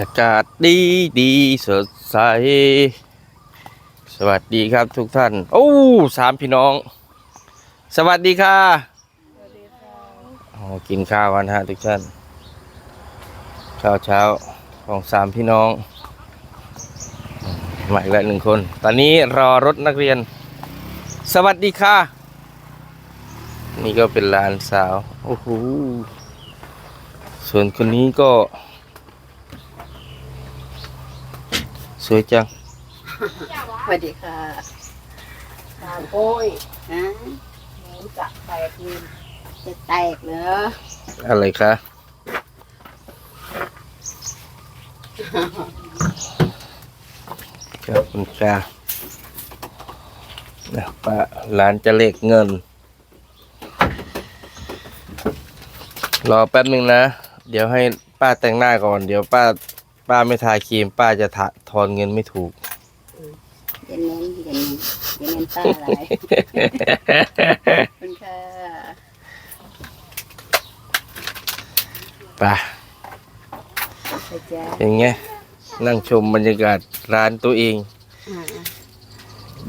อากาศดีดีสดใส สวัสดีครับทุกท่าน โอ้สามพี่น้อง สวัสดีค่ะอ๋อกินข้าวกันฮะทุกท่านข้าวเช้าของสามพี่น้องมาอีกแล้วหนึ่งคน ตอนนี้รอรถนักเรียน สวัสดีค่ะ นี่ก็เป็นหลานสาว โอ้โหส่วนคนนี้ก็ สวยจัง สวัสดีค่ะตามโอ้ยฮะหนูจะแตกยืนจะแตกเหรออะไรคะขอบคุณค่ะนะป้าร้านจะเลขเงิน รอแป๊บหนึ่งนะ เดี๋ยวให้ป้าแต่งหน้าก่อน เดี๋ยวป้า ป้าไม่ทาครีม ป้าจะทะทอนเงินไม่ถูก เย็นเน้นเย็นเน้นเย็นเน้นตาอะไรขอบคุณค่ะไป้าไปจ้าเป็นไงนั่งชมบรรยากาศร้านตัวเอง อ่า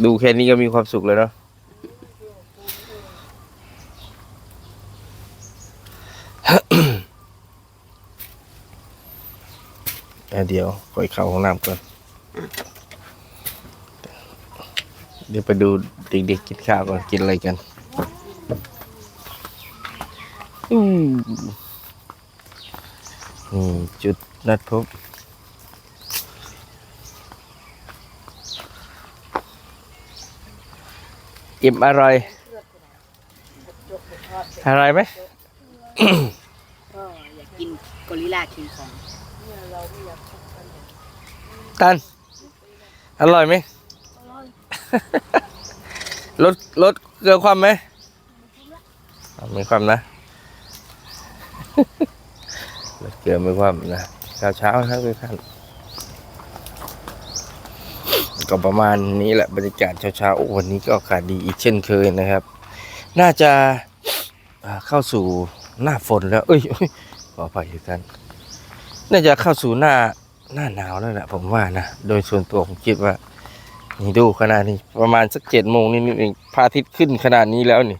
ดูแค่นี้ก็มีความสุขแล้วเนาะ เดียวก่อยเข้าห้องน้ำก่อนเดี๋ยวไปดูเด็กๆกินข้าวก่อนกินอะไรกันอู้นี่จุดนัดพบอิ่มอร่อย อร่อยไหมก็อยากกินกอริลลาคิงคอง ตัน อร่อยไหมลดลดเกลือความไหมอะไม่ความนะลดเกลือไม่ความนะเช้าเช้าๆครับทุกท่านก็ประมาณนี้แหละบรรยากาศเช้าเช้าๆโอ้วันนี้ก็อากาศดีอีกเช่นเคยนะครับ น่าจะอ่าเข้าสู่หน้าฝนแล้วเอ้ยเอ้ยขออภัยทุกท่านน่าจะเข้าสู่หน้า หน้าหนาวแล้วแหละผมว่านะ โดยส่วนตัวผมคิดว่า นี่ดูขนาดนี้ประมาณสักเจ็ดโมงนิดๆเองพระอาทิตย์ขึ้นขนาดนี้แล้วนี่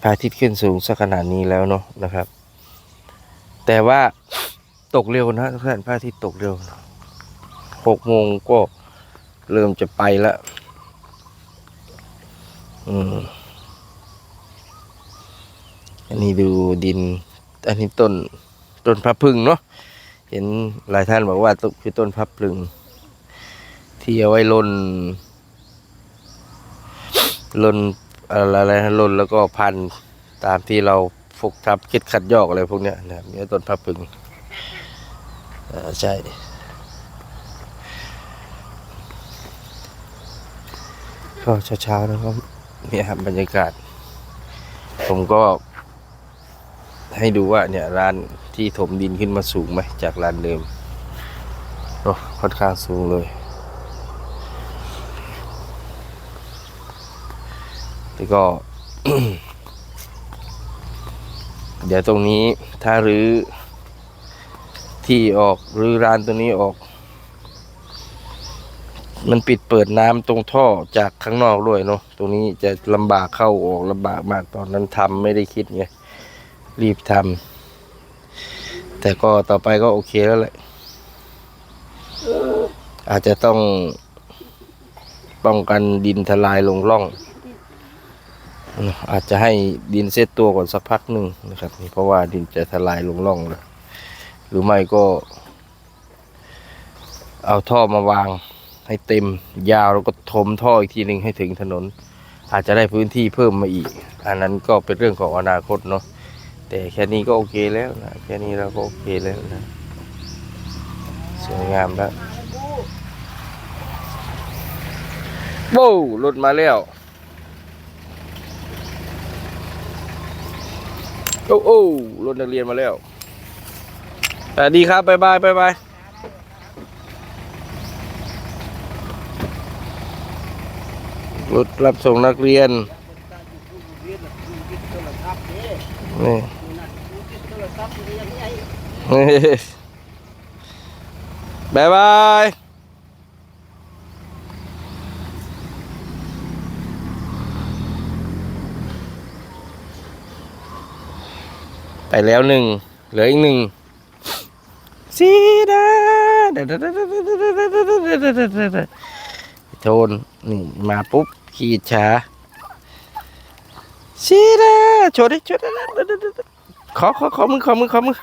พระอาทิตย์ขึ้นสูงสักขนาดนี้แล้วเนาะนะครับ แต่ว่าตกเร็วนะทุกท่านพระอาทิตย์ตกเร็วหกโมงก็เริ่มจะไปล้วอืมอันนี้ดูดิน อันนี้ต้น ต้นพระพึ่งเนาะเห็นหลายท่านบอกว่าต้นคือต้นพับพลึงที่เอาไว้ลนลนอะไรอะรนะลนแล้วก็พันตามที่เราฟกทับคิดขัดยอกอะไรพวกเนี้ยนะครับนี่ต้นพับพลึงใช่ก็เช้าๆนะครับเนี่ยครับบรรยากาศ ผมก็ ให้ดูว่าเนี่ยร้านที่ถมดินขึ้นมาสูงไหมจากร้านเดิมโอ้ค่อนข้างสูงเลยแต่ก็เดี๋ยวตรงนี้ถ้ารื้อที่ออกรื้อร้านตัวนี้ออก มันปิดเปิดน้ำตรงท่อจากข้างนอกด้วยเนาะตรงนี้จะลำบากเข้าออกลำบากมากตอนนั้นทำไม่ได้คิดไง รีบทำแต่ก็ต่อไปก็โอเคแล้วแหละ อาจจะต้องป้องกันดินทลายลงร่อง อาจจะให้ดินเซตตัวก่อนสักพักหนึ่งนะครับเพราะว่าดินจะทลายลงร่องแล้วหรือไม่ก็ เอาท่อมาวางให้เต็มยาวแล้วก็ถมท่ออีกทีหนึ่งให้ถึงถนน อาจจะได้พื้นที่เพิ่มมาอีก อันนั้นก็เป็นเรื่องของอนาคตเนาะ แต่แค่นี้ก็โอเคแล้วนะแค่นี้เราก็โอเคแล้วนะสวยงามแล้วโว้รถมาแล้วโอ้โอ้รถนักเรียนมาแล้วสวัสดีครับบายบายบายบายรถรับส่งนักเรียน นี่บเฮ้ยงใหญ่บายบายไปแล้วหนึ่งเหลืออีกหนึ่งสีดาโทนนี่มาปุ๊บขีดช้า สีดาโชว์ดิโชว์ดิขอขอขอมือขอมือขอมือ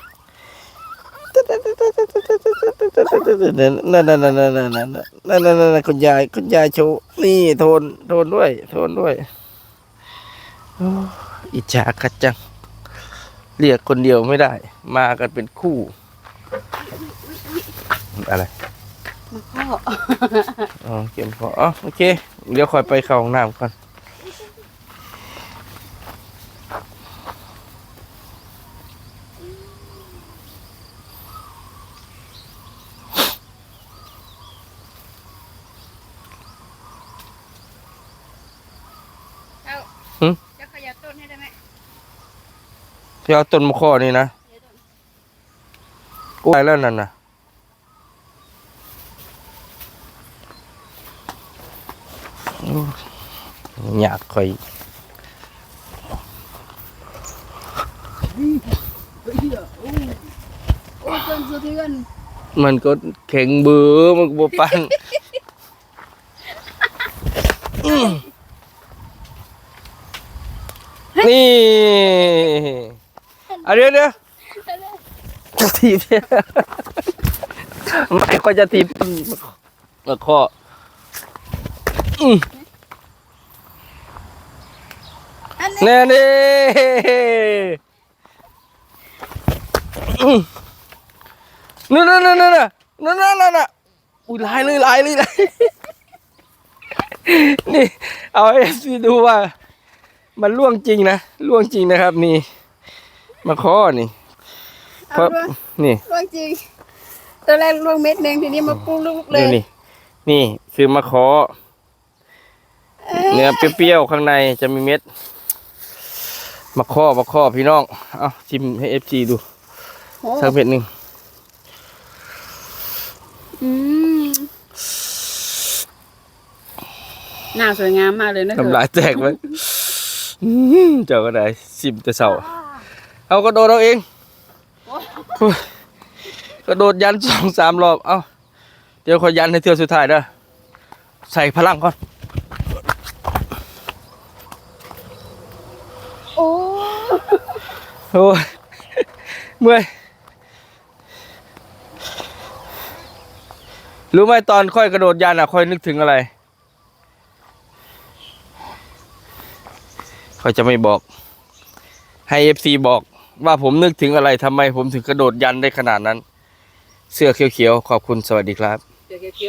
นั่นนั่นนั่นนั่นนั่นนั่นนั่นนั่นนั่นนั่นคุณยายคุณยายโชว์นี่โทนโทนด้วย โทนด้วยโอ้อิจฉาคัดจัง เรียกคนเดียวไม่ได้ มากันเป็นคู่ อะไรมาพ่ออ๋อเก็บพออ๋อโอเค เดี๋ยวคอยไปเข้าห้องน้ำก่อน จะขยับต้นให้ได้ไหม ที่เอาต้นมะข้อนี่นะกูไปแล้วนั่นนะอยากคอยมันก็แข็งเบือมันก็บปันนี่ เอาเดี๋ยวเดี๋ยวจะทีบเนี่ยไม่ก็จะทีบมาข้ออื้ออันนี้แน่นี่อื้อนั่นนั่นนั่นนั่นนั่นนั่นนั่นน่ะอุ้ยลายเลยลายเลยลายนี่ เอาให้ซีดูว่า มันล่วงจริงนะล่วงจริงนะครับนี่ มาข้อนี่เพราะนี่ร่วงจริงตอนแรกร่วงเม็ดหนึ่งทีนี้มาปรุงลูกเลนี่ยนี่ นี่คือมะขอเนื้อเปรี้ยวๆข้างในจะมีเม็ดมะข้อมะข้อพี่น้องเอาชิมให้เอฟจีดูโอ้สักเม็ดหนึ่งอืมหน้าสวยงามมากเลยนะเธอน้ำลายแตกไปอื้อหือเจ้าก็ได้ชิมแต่เสา เอากระโดดเอาเองโอ้ยกระโดดยันสองสามรอบเอาเดี๋ยวขอยันในเทือสุดท้ายเด้อใส่พลังก่อนโอ้โอ้ยเมื่อยรู้ไหมตอนค่อยกระโดดยันอะค่อยนึกถึงอะไรค่อยจะไม่บอก ให้เอฟซีบอก ว่าผมนึกถึงอะไรทำไมผมถึงกระโดดยันได้ขนาดนั้น เสื้อเขียวๆขอบคุณสวัสดีครับ เดี๋ยว